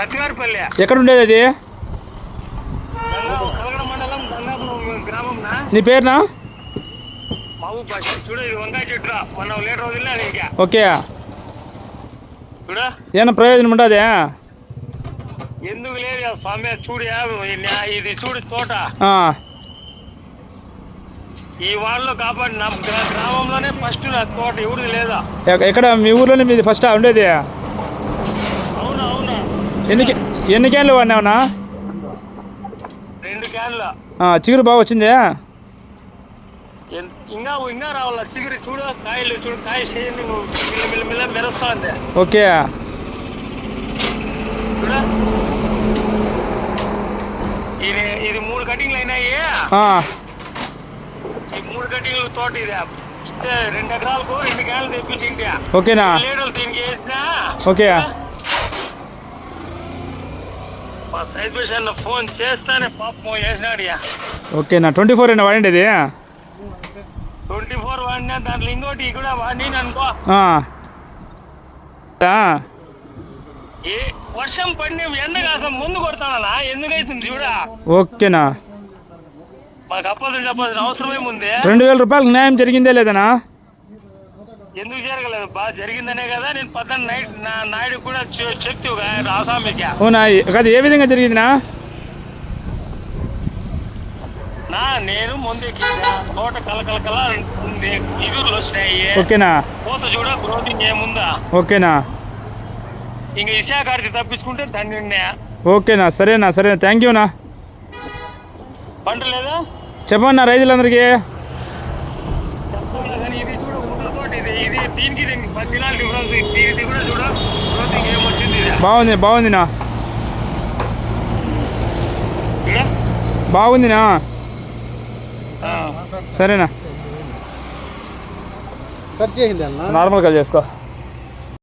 కత్తివారిపల్లి. ఎక్కడ ఉండేది అది నీ పేరునా? ఓకే. చూడు. ఏమైనా ప్రయోజనం ఉండదే? ఎందుకు లేదు స్వామి చూడు ఇది చూడు తోట. ఈ వాళ్ళలో కాపాడి నా గ్రా- గ్రామంలోనే ఫస్ట్ నా తోట ఎవరిది లేదా? ఎక్కడ? మీ ఊర్లోనే మీది ఫస్ట్ ఉండేది? ఎన్ని ఎన్ని క్యాన్లు వాడినావునా? రెండు క్యాన్లు. చిగురు బాగా వచ్చిందే? ఇంకా ఇంకా రావాల? చిగురి చూడు కాయలు చూడు కాయ చేయండి నువ్వు. మిల్ల మెరుస్తా ఉంది ఓకే. చూడు. ఇది ఇది మూడు కటింగ్లు అయినాయి. ఈ మూడు కటింగ్లు తోట ఇది. రెండు ఎకరాలకు రెండు క్యాన్లు తెప్పించింటే ఓకేనా? లీడర్లు దీనికి వేసినా. ఓకే. మా సైడ్ పేషెంట్ ఫోన్ చేస్తానే పాపం వేసినాడు ఇక ఓకేనా ట్వంటీ ఫోర్ అయినా వాడిండేది ట్వంటీ ఫోర్ వాడినా దాంట్లో ఇంకోటి కూడా వాడిని అనుకో ఏ వర్షం పడిన ఎండ కాసం ముందు కొడతానా ఎందుకైతుంది చూడా? ఓకేనా మాకు చెప్పాల్సిన అవసరమే ఉంది రెండు వేల రూపాయలకు న్యాయం జరిగిందే లేదనా ఎందుకు జరగలేదు? బాగా జరిగిందనే కదా నేను పద్దన నైట్ నా నాయుడు కూడా చెప్తూ ఆసామికి అవునా కాదు ఏ విధంగా జరిగిందినా నా? నేను ముందు తోట కలకల కల ఉంది. ఇగురులు వచ్చినాయి. ఓకేనా? పూత చూడ గ్రోతింగ్ ఏముందా? ఓకేనా? ఇంక ఇశాఖాడికి తప్పించుకుంటే దాన్ని ఓకేనా? సరేనా సరేనా. థ్యాంక్ యూనా పంట లేదా చెప్పన్నా రైతులందరికీ చెప్తున్నా కానీ ఇది చూడు ముందు తోట ఇది ఇది దీనికి దీనికి పది దినాలు డిఫరెన్స్ దీనికి కూడా చూడ. గ్రోతింగ్ ఏమొచ్చింది ఇది? బాగుంది బాగుందినా? బాగుందినా. సరేనా? కట్ చేసింది అన్న. నార్మల్గా చేసుకో.